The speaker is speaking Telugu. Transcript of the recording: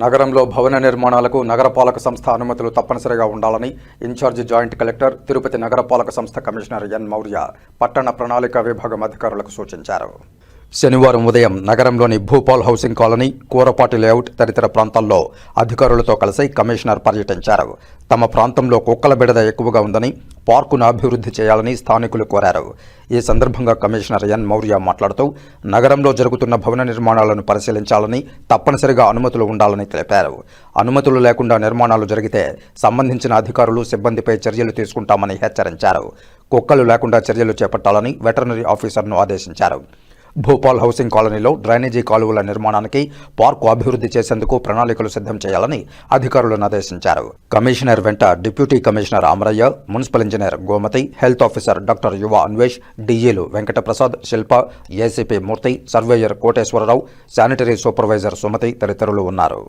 నగరంలో భవన నిర్మాణాలకు నగరపాలక సంస్థ అనుమతులు తప్పనిసరిగా ఉండాలని ఇన్ఛార్జి జాయింట్ కలెక్టర్ తిరుపతి నగరపాలక సంస్థ కమిషనర్ ఎన్ మౌర్య పట్టణ ప్రణాళిక విభాగం అధికారులకు సూచించారు. శనివారం ఉదయం నగరంలోని Bhupal housing colony Kurapati layout తదితర ప్రాంతాల్లో అధికారులతో కలిసి కమిషనర్ పర్యటించారు. తమ ప్రాంతంలో కుక్కల బిడద ఎక్కువగా ఉందని పార్కును అభివృద్ధి చేయాలని స్థానికులు కోరారు. ఈ సందర్భంగా కమిషనర్ ఎన్. మౌర్య మాట్లాడుతూ నగరంలో జరుగుతున్న భవన నిర్మాణాలను పరిశీలించాలని తప్పనిసరిగా అనుమతులు ఉండాలని తెలిపారు. అనుమతులు లేకుండా నిర్మాణాలు జరిగితే సంబంధించిన అధికారులు సిబ్బందిపై చర్యలు తీసుకుంటామని హెచ్చరించారు. కుక్కలు లేకుండా చర్యలు చేపట్టాలని వెటర్నరీ ఆఫీసర్ను ఆదేశించారు. భూపాల్ హౌసింగ్ కాలనీలో డ్రైనేజీ కాలువల నిర్మాణానికి పార్కు అభివృద్ధి చేసేందుకు ప్రణాళికలు సిద్ధం చేయాలని అధికారులను ఆదేశించారు. కమిషనర్ వెంట deputy commissioner Amaraiah municipal engineer Gomathi health officer doctor Yuva Anvesh డీఏలు Venkataprasad Shilpa ACP Murthy surveyor Koteswararao sanitary supervisor Sumathi తదితరులు ఉన్నారు.